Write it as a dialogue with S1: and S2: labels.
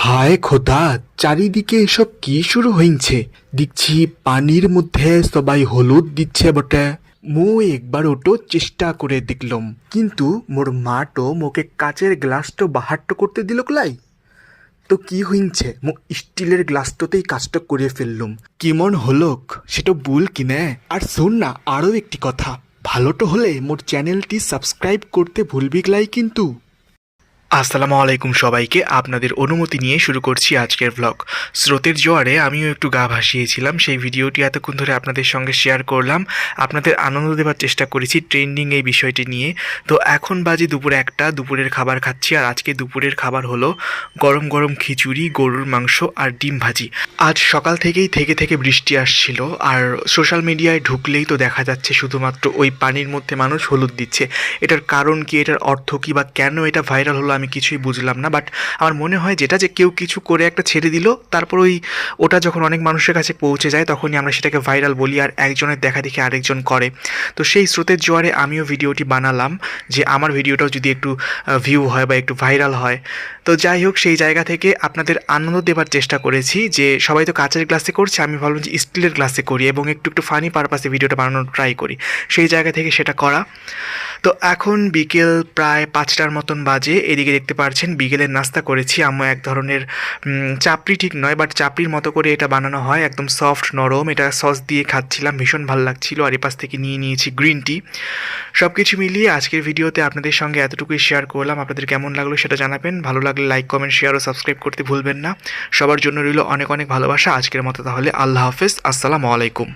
S1: হায় খোদা, চারিদিকে এসব কি শুরু হইছে? দেখছি পানির মধ্যে সবাই হলুদ দিচ্ছে বটে। মু একবার ওটো চেষ্টা করে দেখলাম, কিন্তু মোর মা তো মোকে কাচের গ্লাসটো বাহারটো করতে দিল কলাই। তো কি হইছে মো স্টিলের গ্লাসটোতেই কাজটা করে ফেললুম। কেমন হলোক, সেটা ভুল কিনে। আর শোন না, আরও একটি কথা। ভালোটো হলে মোর চ্যানেলটি সাবস্ক্রাইব করতে ভুলবি কিন্তু। আসসালামু আলাইকুম সবাইকে। আপনাদের অনুমতি নিয়ে শুরু করছি আজকের ব্লগ স্রোতের জোয়ারে আমিও একটু গা ভাসিয়েছিলাম। সেই ভিডিওটি এতক্ষণ ধরে আপনাদের সঙ্গে শেয়ার করলাম। আপনাদের আনন্দ দেওয়ার চেষ্টা করেছি ট্রেন্ডিং এই বিষয়টি নিয়ে। তো এখন বাজে দুপুর একটা, দুপুরের খাবার খাচ্ছি। আর আজকে দুপুরের খাবার হলো গরম গরম খিচুড়ি, গরুর মাংস আর ডিম ভাজি। আজ সকাল থেকেই থেকে থেকে বৃষ্টি আসছিল। আর সোশ্যাল মিডিয়ায় ঢুকলেই তো দেখা যাচ্ছে শুধুমাত্র ওই পানির মধ্যে মানুষ হলুদ দিচ্ছে। এটার কারণ কি? এটার অর্থ কি? বা কেন এটা ভাইরাল হলো? আমি কিছুই বুঝলাম না বাট আমার মনে হয় যেটা যে কেউ কিছু করে একটা ছেড়ে দিল, তারপর ওই ওটা যখন অনেক মানুষের কাছে পৌঁছে যায়, তখনই আমরা সেটাকে ভাইরাল বলি আর একজনের দেখা দেখে আরেকজন করে। তো সেই স্রোতের জোয়ারে আমিও ভিডিওটি বানালাম, যে আমার ভিডিওটাও যদি একটু ভিউ হয় বা একটু ভাইরাল হয়। তো যাই হোক, সেই জায়গা থেকে আপনাদের আনন্দ দেবার চেষ্টা করেছি, যে সবাই তো কাঁচের গ্লাসে করছে, আমি ভাবলাম যে স্টিলের গ্লাসে করি এবং একটু একটু ফানি পারপাসে ভিডিওটা বানানোর ট্রাই করি। সেই জায়গা থেকে সেটা করা। তো এখন বিকেল প্রায় পাঁচটার মতন বাজে। এদিকে দেখতে পাচ্ছেন বিকেলের নাস্তা করেছি। আমি এক ধরনের চাপড়ি ঠিক নয় বাট চাপড়ির মতো করে এটা বানানো হয়। একদম সফট নরম। এটা সস দিয়ে খাচ্ছিলাম, ভীষণ ভালো লাগছিল। আর এপাশ থেকে নিয়ে নিয়েছি গ্রিন টি সব কিছু মিলিয়ে আজকের ভিডিওতে আপনাদের সঙ্গে এতটুকুই শেয়ার করলাম। আপনাদের কেমন লাগল সেটা জানাবেন। ভালো লাগলে লাইক কমেন্ট শেয়ার ও সাবস্ক্রাইব করতে ভুলবেন না। সবার জন্য রইল অনেক অনেক ভালোবাসা। আজকের মতো তাহলে আল্লাহ হাফেজ। আসসালামু আলাইকুম।